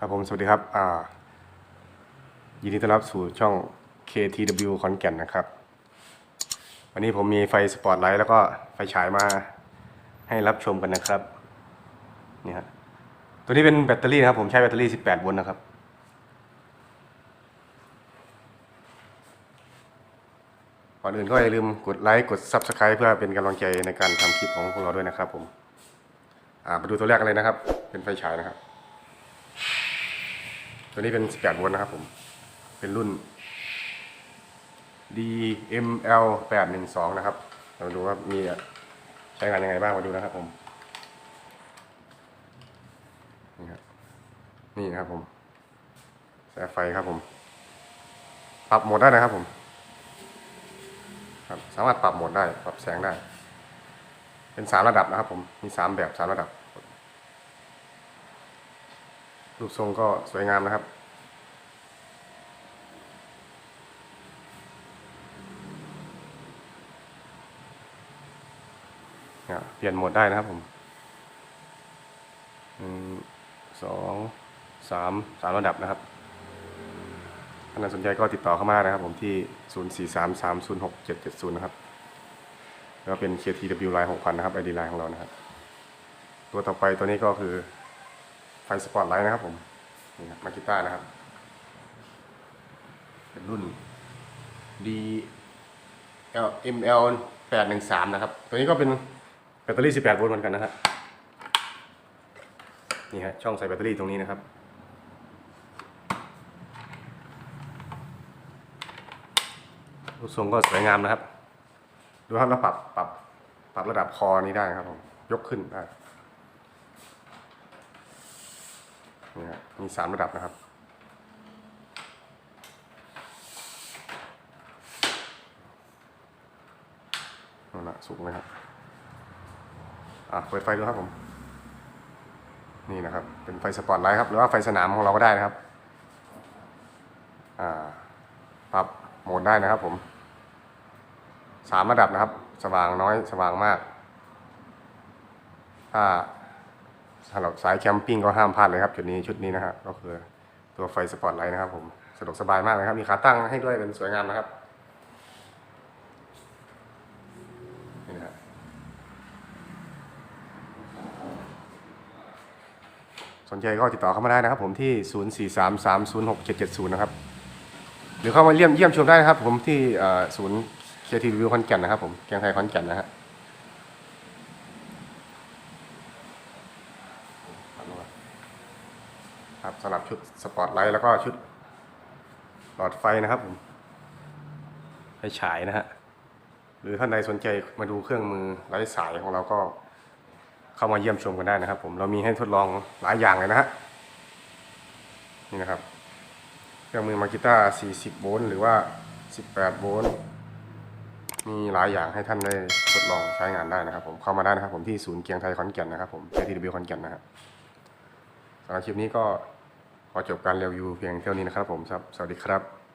ครับผมสวัสดีครับอ่ายินดีต้อนรับสู่ช่อง KTW ขอนแก่นนะครับ วันนี้ผมมีไฟสปอตไลท์แล้วก็ไฟฉายมาให้รับชมกันนะครับนี่ฮะตัวนี้เป็นแบตเตอรี่นะครับ ผมใช้แบตเตอรี่ 18 โวลต์นะครับ ก่อนอื่นก็อย่าลืมกดไลค์กด Subscribe เพื่อเป็นกำลังใจในการทำคลิปของพวกเราด้วยนะครับผมมาดูตัวแรกกันเลยนะครับ เป็นไฟฉายนะครับ ตัวนี้เป็น 18โวลต์นะครับผม เป็นรุ่น DML 812 นะครับ เรามาดูว่ามีใช้งานยังไงบ้างมาดูนะครับผม นี่ครับนี่นะครับผมสายไฟครับผม ปรับโหมดได้นะครับผม ครับ สามารถปรับโหมดได้ ปรับแสงได้ เป็นสามระดับนะครับผม มีสามแบบสามระดับ รูปทรงก็สวยงามนะครับเนี่ยเปลี่ยนโหมดได้นะครับผมหนึ่งสองสามสามระดับนะครับถ้านสนใจก็ติดต่อเข้ามาได้นะครับผมที่ 0 4 3 3 0 6 7 7 0 นะครับ แล้วเป็น KTW Line 6,000 นะครับ ID Line ของเรานะครับ ตัวต่อไปตัวนี้ก็คือ ไฟสปอตไลท์นะครับผมนี่ครับมากิต้านะครับ เป็นรุ่น D L M L 813นะครับ ตัวนี้ก็เป็นแบตเตอรี่18โวลต์เหมือนกันนะครับนี่ฮะช่องใส่แบตเตอรี่ตรงนี้นะครับรูปทรงก็สวยงามนะครับ ดูครับแล้วปรับปรับปรับระดับคอนี้ได้ครับผมยกขึ้นได้ นี่ฮะมีสามระดับนะครับ นั่นละสูงเลยครับ อะเปิดไฟดูครับผม นี่นะครับ เป็นไฟสปอตไลท์ครับ หรือว่าไฟสนามของเราก็ได้นะครับ อ่า ปรับโหมดได้นะครับผมสามระดับนะครับ สว่างน้อย สว่างมาก ถ้า สำหรับสายแคมปิ้งก็ห้ามพลาดเลยครับจุดนี้ชุดนี้นะครับก็คือตัวไฟสปอตไลท์นะครับผมสะดวกสบายมากเลยครับ มีขาตั้งให้ด้วยเป็นสวยงามนะครับนี่นะครับสนใจก็ติดต่อเข้ามาได้นะครับ ผมที่ 0433067770 นะครับ หรือเข้ามาเยี่ยมเยี่ยมชมได้นะครับ ผมที่ศูนย์เคทีวิวขอนแก่นนะครับ ผมแกงไทยขอนแก่นนะฮะ ครับสำหรับชุดสปอตไลท์แล้วก็ชุดหลอดไฟนะครับผมไฟฉายนะฮะหรือท่านใดสนใจมาดูเครื่องมือไร้สายของเราก็เข้ามาเยี่ยมชมกันได้นะครับ ผมเรามีให้ทดลองหลายอย่างเลยนะฮะนี่นะครับเครื่องมือมากิต้า40 โวลต์หรือว่า 18 โวลต์มีหลายอย่างให้ท่านได้ทดลองใช้งานได้นะครับ ผมเข้ามาได้นะครับ ผมที่ศูนย์เกียงไทยขอนแก่นนะครับผม KTW ขอนแก่นนะครับสำหรับคลิปนี้ก็ ขอจบการรีวิวเพียงเท่านี้นะครับผมครับ สวัสดีครับ